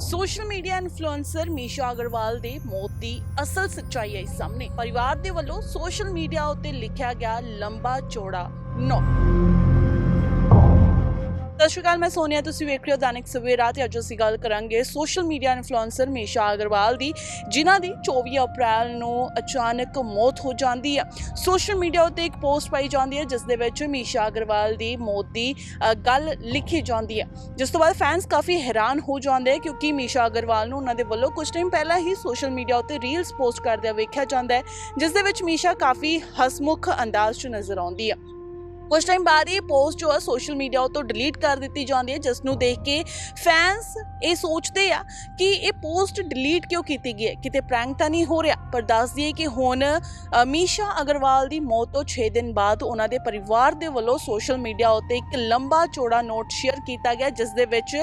Social media influencer Misha Agarwal ਦੇ ਮੌਤ ਦੀ ਅਸਲ ਸੱਚਾਈ ਆਈ ਸਾਹਮਣੇ। ਪਰਿਵਾਰ ਦੇ ਵੱਲੋਂ ਸੋਸ਼ਲ ਮੀਡੀਆ ਉੱਤੇ ਲਿਖਿਆ ਗਿਆ ਲੰਬਾ ਚੌੜਾ ਨੋਟ। ਸਤਿ ਸ਼੍ਰੀ ਅਕਾਲ ਮੈਂ ਸੋਨੀਆ ਤੁਸੀਂ ਵੇਖ ਰਹੇ ਹੋ ਦੈਨਿਕ ਸਵੇਰਾ ਤੇ ਅੱਜ ਅਸੀਂ ਗੱਲ ਕਰਾਂਗੇ social media influencer Misha Agarwal ਦੀ ਜਿਨ੍ਹਾਂ ਦੀ 24 ਅਪ੍ਰੈਲ ਨੂੰ ਅਚਾਨਕ ਮੌਤ ਹੋ ਜਾਂਦੀ ਹੈ ਸੋਸ਼ਲ ਮੀਡੀਆ ਉੱਤੇ ਇੱਕ ਪੋਸਟ ਪਾਈ ਜਾਂਦੀ ਹੈ ਜਿਸ ਦੇ ਵਿੱਚ ਮੀਸ਼ਾ ਅਗਰਵਾਲ ਦੀ ਮੌਤ ਦੀ ਅ, ਗੱਲ ਲਿਖੀ ਜਾਂਦੀ ਹੈ। ਜਿਸ ਤੋਂ ਬਾਅਦ ਫੈਨਸ ਕਾਫੀ ਹੈਰਾਨ ਹੋ ਜਾਂਦੇ ਹੈ ਕਿਉਂਕਿ ਮੀਸ਼ਾ ਅਗਰਵਾਲ ਨੂੰ ਉਹਨਾਂ ਦੇ ਵੱਲੋਂ ਕੁਝ ਟਾਈਮ ਪਹਿਲਾਂ ਹੀ ਸੋਸ਼ਲ ਮੀਡੀਆ ਉੱਤੇ ਰੀਲਸ ਪੋਸਟ ਕਰਦਿਆਂ ਵੇਖਿਆ ਜਾਂਦਾ ਹੈ ਜਿਸ ਦੇ ਵਿੱਚ ਮੀਸ਼ਾ ਕਾਫੀ ਹਸਮੁਖ ਅੰਦਾਜ਼ 'ਚ ਨਜ਼ਰ ਆਉਂਦੀ ਹੈ ਕੁਝ ਟਾਈਮ ਬਾਅਦ ਇਹ ਪੋਸਟ ਜੋ ਆ ਸੋਸ਼ਲ ਮੀਡੀਆ ਉਤੋਂ ਡਿਲੀਟ ਕਰ ਦਿੱਤੀ ਜਾਂਦੀ ਹੈ ਜਿਸ ਨੂੰ ਦੇਖ ਕੇ ਫੈਨਸ ਇਹ ਸੋਚਦੇ ਆ ਕਿ ਇਹ ਪੋਸਟ ਡਿਲੀਟ ਕਿਉਂ ਕੀਤੀ ਗਈ ਹੈ? ਕਿਤੇ ਪ੍ਰੈਂਕ ਤਾਂ ਨਹੀਂ ਹੋ ਰਿਹਾ? ਪਰ ਦੱਸ ਦਈਏ ਕਿ ਹੁਣ ਅ, ਮੀਸ਼ਾ ਅਗਰਵਾਲ ਦੀ ਮੌਤ ਤੋਂ 6 ਦਿਨ ਬਾਅਦ ਉਹਨਾਂ ਦੇ ਪਰਿਵਾਰ ਦੇ ਵੱਲੋਂ ਸੋਸ਼ਲ ਮੀਡੀਆ ਉੱਤੇ ਇੱਕ ਲੰਬਾ ਚੌੜਾ ਨੋਟ ਸ਼ੇਅਰ ਕੀਤਾ ਗਿਆ ਜਿਸ ਦੇ ਵਿੱਚ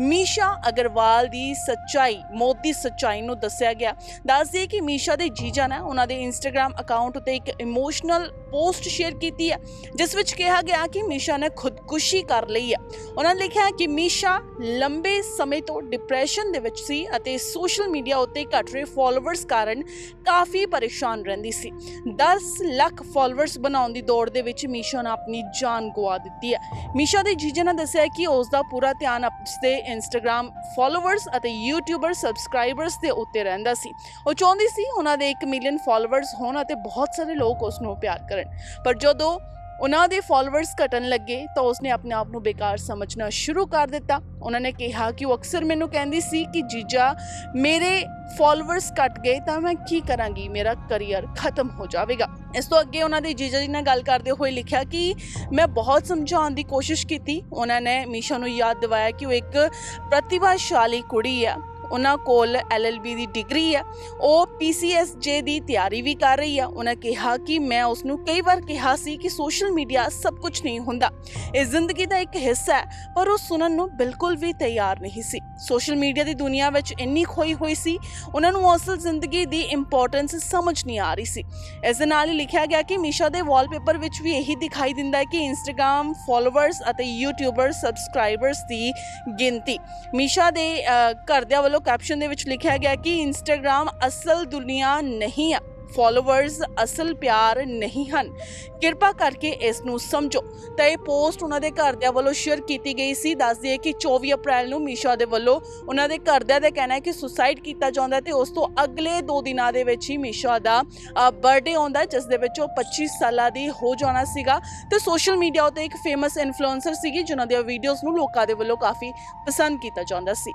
ਮੀਸ਼ਾ ਅਗਰਵਾਲ ਦੀ ਸੱਚਾਈ ਮੌਤ ਦੀ ਸੱਚਾਈ ਨੂੰ ਦੱਸਿਆ ਗਿਆ। ਦੱਸ ਦਈਏ ਕਿ ਮੀਸ਼ਾ ਦੇ ਜੀਜਾ ਨੇ ਉਹਨਾਂ ਦੇ ਇੰਸਟਾਗ੍ਰam ਅਕਾਊਂਟ ਉਤੇ ਇੱਕ ਇਮੋਸ਼ਨਲ ਪੋਸਟ ਸ਼ੇਅਰ ਕੀਤੀ ਹੈ ਜਿਸ ਵਿੱਚ ਕਿਹਾ ਗਿਆ ਕਿ ਮੀਸ਼ਾ ਨੇ ਖੁਦਕੁਸ਼ੀ ਕਰ ਲਈ ਹੈ। ਉਹਨਾਂ ਨੇ ਲਿਖਿਆ ਕਿ ਮੀਸ਼ਾ ਲੰਬੇ ਸਮੇਂ ਤੋਂ ਡਿਪਰੈਸ਼ਨ ਦੇ ਵਿੱਚ ਸੀ ਅਤੇ ਸੋਸ਼ਲ ਮੀਡੀਆ ਉੱਤੇ ਘਟ ਰਹੇ ਫਾਲੋਅਰਸ ਕਾਰਨ ਕਾਫੀ ਪਰੇਸ਼ਾਨ ਰਹਿੰਦੀ ਸੀ। 10 ਲੱਖ ਫਾਲੋਅਰਸ ਬਣਾਉਣ ਦੀ ਦੌੜ ਦੇ ਵਿੱਚ ਮੀਸ਼ਾ ਨੇ ਆਪਣੀ ਜਾਨ ਗਵਾ ਦਿੱਤੀ ਹੈ। ਮੀਸ਼ਾ ਦੇ ਜੀਜੇ ਨੇ ਦੱਸਿਆ ਕਿ ਉਸ ਦਾ ਪੂਰਾ ਧਿਆਨ ਆਪਣੇ ਇੰਸਟਾਗ੍ਰam ਫਾਲੋਅਰਸ ਅਤੇ ਯੂਟਿਊਬਰ ਸਬਸਕ੍ਰਾਈਬਰਸ ਦੇ ਉੱਤੇ ਰਹਿੰਦਾ ਸੀ। ਉਹ ਚਾਹੁੰਦੀ ਸੀ ਉਹਨਾਂ ਦੇ 1 ਮਿਲੀਅਨ ਫਾਲੋਅਰਸ ਹੋਣ ਅਤੇ ਬਹੁਤ ਸਾਰੇ ਲੋਕ ਉਸ ਨੂੰ ਪਿਆਰ ਕਰਨ। ਪਰ ਜਦੋਂ ਉਹਨਾਂ ਦੇ ਫਾਲੋਅਰਸ ਘਟਣ ਲੱਗੇ ਤਾਂ ਉਸਨੇ ਆਪਣੇ ਆਪ ਨੂੰ ਬੇਕਾਰ ਸਮਝਣਾ ਸ਼ੁਰੂ ਕਰ ਦਿੱਤਾ। ਉਹਨਾਂ ਨੇ ਕਿਹਾ ਕਿ ਉਹ ਅਕਸਰ ਮੈਨੂੰ ਕਹਿੰਦੀ ਸੀ ਕਿ, ਜੀਜਾ, ਮੇਰੇ ਫਾਲੋਅਰਸ ਘਟ ਗਏ ਤਾਂ ਮੈਂ ਕੀ ਕਰਾਂਗੀ? ਮੇਰਾ ਕੈਰੀਅਰ ਖਤਮ ਹੋ ਜਾਵੇਗਾ। ਇਸ ਤੋਂ ਅੱਗੇ ਉਹਨਾਂ ਦੇ ਜੀਜਾ ਜੀ ਨਾਲ ਗੱਲ ਕਰਦੇ ਹੋਏ ਲਿਖਿਆ ਕਿ ਮੈਂ ਬਹੁਤ ਸਮਝਾਉਣ ਦੀ ਕੋਸ਼ਿਸ਼ ਕੀਤੀ। ਉਹਨਾਂ ਨੇ ਮੀਸ਼ਾ ਨੂੰ ਯਾਦ ਦਿਵਾਇਆ ਕਿ ਉਹ ਇੱਕ ਪ੍ਰਤਿਭਾਸ਼ਾਲੀ ਕੁੜੀ ਆ। ਉਹਨਾਂ ਕੋਲ ਐਲਐਲਬੀ ਦੀ ਡਿਗਰੀ ਹੈ ਉਹ ਪੀਸੀਐਸਜੇ ਦੀ ਤਿਆਰੀ ਵੀ ਕਰ ਰਹੀ ਹੈ ਉਹਨਾਂ ਕਿਹਾ ਕਿ ਮੈਂ ਉਸ ਨੂੰ ਕਈ ਵਾਰ ਕਿਹਾ ਸੀ ਕਿ ਸੋਸ਼ਲ ਮੀਡੀਆ ਸਭ ਕੁਝ ਨਹੀਂ ਹੁੰਦਾ। ਇਹ ਜ਼ਿੰਦਗੀ ਦਾ ਇੱਕ ਹਿੱਸਾ ਹੈ, ਪਰ ਉਹ ਸੁਣਨ ਨੂੰ ਬਿਲਕੁਲ ਵੀ ਤਿਆਰ ਨਹੀਂ ਸੀ। ਸੋਸ਼ਲ ਮੀਡੀਆ ਦੀ ਦੁਨੀਆ ਵਿੱਚ ਇੰਨੀ ਖੋਈ ਹੋਈ ਸੀ, ਉਹਨਾਂ ਨੂੰ ਅਸਲ ਜ਼ਿੰਦਗੀ ਦੀ ਇੰਪੋਰਟੈਂਸ ਸਮਝ ਨਹੀਂ ਆ ਰਹੀ ਸੀ। ਇਸ ਦੇ ਨਾਲ ਹੀ ਲਿਖਿਆ ਗਿਆ ਕਿ ਮੀਸ਼ਾ ਦੇ ਵਾਲਪੇਪਰ ਵਿੱਚ ਵੀ ਇਹੀ ਦਿਖਾਈ ਦਿੰਦਾ ਹੈ ਕਿ ਇੰਸਟਾਗ੍ਰam ਫਾਲੋਅਰਸ ਅਤੇ ਯੂਟਿਊਬਰ ਸਬਸਕ੍ਰਾਈਬਰਸ ਦੀ ਗਿਣਤੀ। ਮੀਸ਼ਾ ਦੇ ਘਰਦਿਆਂ ਵੱਲੋਂ ਕੈਪਸ਼ਨ ਦੇ ਵਿੱਚ ਲਿਖਿਆ ਗਿਆ ਕਿ ਇੰਸਟਾਗ੍ਰam ਅਸਲ ਦੁਨੀਆ ਨਹੀਂ ਹੈ ਫਾਲੋਅਰਸ ਅਸਲ ਪਿਆਰ ਨਹੀਂ ਹਨ। ਕਿਰਪਾ ਕਰਕੇ ਇਸ ਨੂੰ ਸਮਝੋ। ਤਾਂ ਇਹ ਪੋਸਟ ਉਹਨਾਂ ਦੇ ਘਰਦਿਆਂ ਵੱਲੋਂ ਸ਼ੇਅਰ ਕੀਤੀ ਗਈ ਸੀ। ਦੱਸ ਦਈਏ ਕਿ 24 ਅਪ੍ਰੈਲ ਨੂੰ ਮੀਸ਼ਾ ਦੇ ਵੱਲੋਂ ਉਹਨਾਂ ਦੇ ਘਰਦਿਆਂ ਦਾ ਕਹਿਣਾ ਹੈ ਕਿ ਸੁਸਾਈਡ ਕੀਤਾ ਜਾਂਦਾ ਹੈ ਤੇ ਉਸ ਤੋਂ ਅਗਲੇ 2 ਦਿਨਾਂ ਦੇ ਵਿੱਚ ਹੀ ਮੀਸ਼ਾ ਦਾ ਬਰਥਡੇ ਆਉਂਦਾ ਜਿਸ ਦੇ ਵਿੱਚ ਉਹ 25 ਸਾਲਾਂ ਦੀ ਹੋ ਜਾਣਾ ਸੀਗਾ। ਤੇ ਸੋਸ਼ਲ ਮੀਡੀਆ ਉਤੇ ਇੱਕ ਫੇਮਸ ਇਨਫਲੂਐਂਸਰ ਸੀਗੀ, ਜਿਨ੍ਹਾਂ ਦੀਆਂ ਵੀਡੀਓਜ਼ ਨੂੰ ਲੋਕਾਂ ਦੇ ਵੱਲੋਂ ਕਾਫੀ ਪਸੰਦ ਕੀਤਾ ਜਾਂਦਾ ਸੀ।